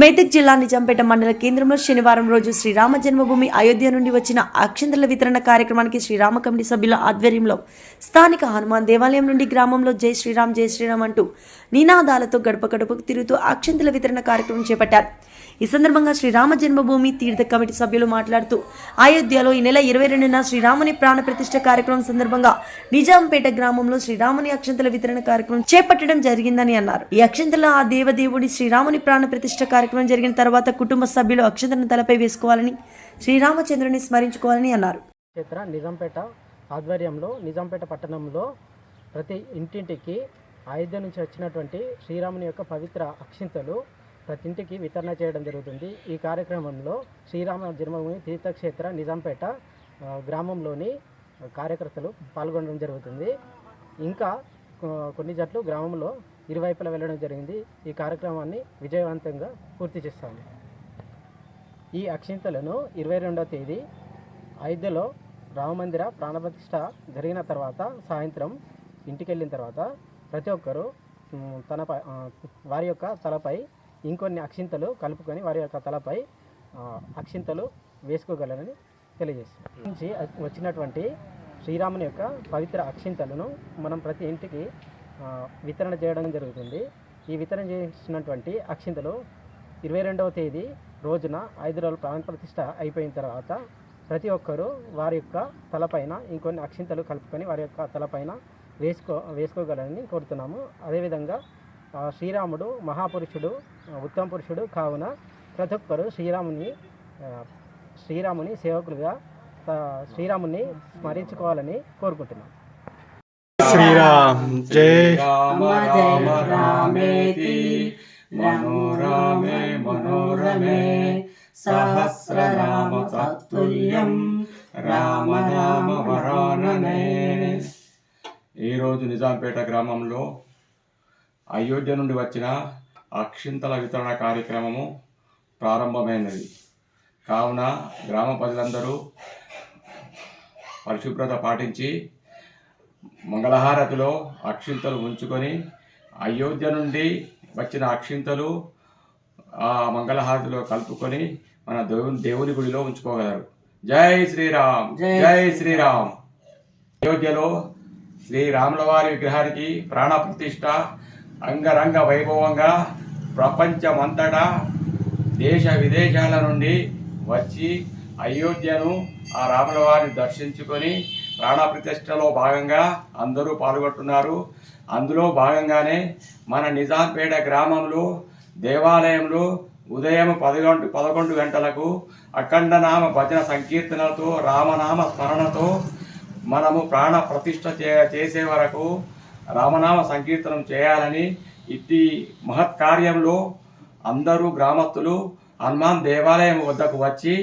మెదక్ జిల్లా నిజాంపేట మండల కేంద్రంలో శనివారం రోజు శ్రీరామ జన్మభూమి అయోధ్య నుండి వచ్చిన అక్షంతల వితరణ కార్యక్రమానికి శ్రీరామ కమిటీ సభ్యుల ఆధ్వర్యంలో స్థానిక హనుమాన్ దేవాలయం నుండి గ్రామంలో జై శ్రీరామ్ జై శ్రీరామ్ అంటూ నినాదాలతో గడప గడపకు తిరుగుతూ అక్షంతల వితరణ కార్యక్రమం చేపట్టారు. ఈ సందర్భంగా శ్రీరామ జన్మభూమి తీర్థ కమిటీ సభ్యులు మాట్లాడుతూ అయోధ్యలో ఈ నెల ఇరవై రెండున శ్రీరాముని ప్రాణ ప్రతిష్ఠ కార్యక్రమం సందర్భంగా నిజాంపేట గ్రామంలో శ్రీరాముని అక్షంతల వితరణ కార్యక్రమం చేపట్టడం జరిగిందని అన్నారు. ఈ అక్షంతల ఆ దేవదేవుడి శ్రీరాముని ప్రాణ ప్రతిష్ఠ కార్యక్రమం జరిగిన తర్వాత కుటుంబ సభ్యులు అక్షతను తలపై వేసుకోవాలని శ్రీరామచంద్రుని స్మరించుకోవాలని అన్నారు. క్షేత్ర నిజాంపేట ఆధ్వర్యంలో నిజాంపేట పట్టణంలో ప్రతి ఇంటింటికి అయోధ్య నుంచి వచ్చినటువంటి శ్రీరాముని యొక్క పవిత్ర అక్షింతలు ప్రతి ఇంటికి వితరణ చేయడం జరుగుతుంది. ఈ కార్యక్రమంలో శ్రీరామ జన్మభూమి తీర్థక్షేత్ర నిజాంపేట గ్రామంలోని కార్యకర్తలు పాల్గొనడం జరుగుతుంది. ఇంకా కొన్ని జట్లు గ్రామంలో ఇరువైపులా వెళ్ళడం జరిగింది. ఈ కార్యక్రమాన్ని విజయవంతంగా పూర్తి చేస్తాము. ఈ అక్షింతలను ఇరవై రెండవ తేదీ అయోధ్యలో రామమందిర ప్రాణప్రతిష్ఠ జరిగిన తర్వాత సాయంత్రం ఇంటికి వెళ్ళిన తర్వాత ప్రతి ఒక్కరూ తన తనపై వారి యొక్క తలపై ఇంకొన్ని అక్షింతలు కలుపుకొని వారి యొక్క తలపై అక్షింతలు వేసుకోగలరని తెలియజేస్తుంది నుంచి వచ్చినటువంటి శ్రీరాముని యొక్క పవిత్ర అక్షింతలను మనం ప్రతి ఇంటికి వితరణ చేయడం జరుగుతుంది. ఈ వితరణ చేసినటువంటి అక్షింతలు ఇరవై రెండవ తేదీ రోజున ఐదు రోజుల ప్రాణ ప్రతిష్ఠ అయిపోయిన తర్వాత ప్రతి ఒక్కరూ వారి యొక్క తలపైన ఇంకొన్ని అక్షింతలు కలుపుకొని వారి యొక్క తలపైన వేసుకో వేసుకోగలరని కోరుతున్నాము. అదేవిధంగా శ్రీరాముడు మహాపురుషుడు ఉత్తమ పురుషుడు కావున ప్రతి ఒక్కరూ శ్రీరాముని శ్రీరాముని సేవకులుగా శ్రీరాముని స్మరించుకోవాలని కోరుకుంటున్నాం. శ్రీరామ్ జై. రామ రామ రామేతి మనోరమే మనోరమే. సహస్రనామ తత్తుల్యం రామ రామ వరాననే ఈరోజు నిజాంపేట గ్రామంలో అయోధ్య నుండి వచ్చిన అక్షింతల వితరణ కార్యక్రమము ప్రారంభమైనది. కావున గ్రామ ప్రజలందరూ పరిశుభ్రత పాటించి మంగళహారతిలో అక్షింతలు ఉంచుకొని అయోధ్య నుండి వచ్చిన అక్షింతలు ఆ మంగళహారతిలో కలుపుకొని మన దేవుని దేవుని గుడిలో ఉంచుకోగలరు. జై శ్రీరామ్ జై శ్రీరామ్. అయోధ్యలో శ్రీరాముల వారి విగ్రహానికి ప్రాణ ప్రతిష్ఠ అంగరంగ వైభవంగా ప్రపంచమంతటా దేశ విదేశాల నుండి వచ్చి అయోధ్యను ఆ రాముల వారిని దర్శించుకొని ప్రాణ ప్రతిష్టలో భాగంగా అందరూ పాల్గొంటున్నారు. అందులో భాగంగానే మన నిజాంపేట గ్రామంలో దేవాలయంలో ఉదయం పదకొండు పదకొండు గంటలకు అఖండనామ భజన సంకీర్తనలతో రామనామ స్మరణతో మనము ప్రాణ ప్రతిష్ట చే చేసే వరకు రామనామ సంకీర్తనం చేయాలని ఇట్టి మహత్ కార్యంలో అందరూ గ్రామస్తులు హనుమాన్ దేవాలయం వద్దకు వచ్చి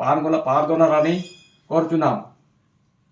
పాల్గొన పాల్గొనరని కోరుచున్నాం.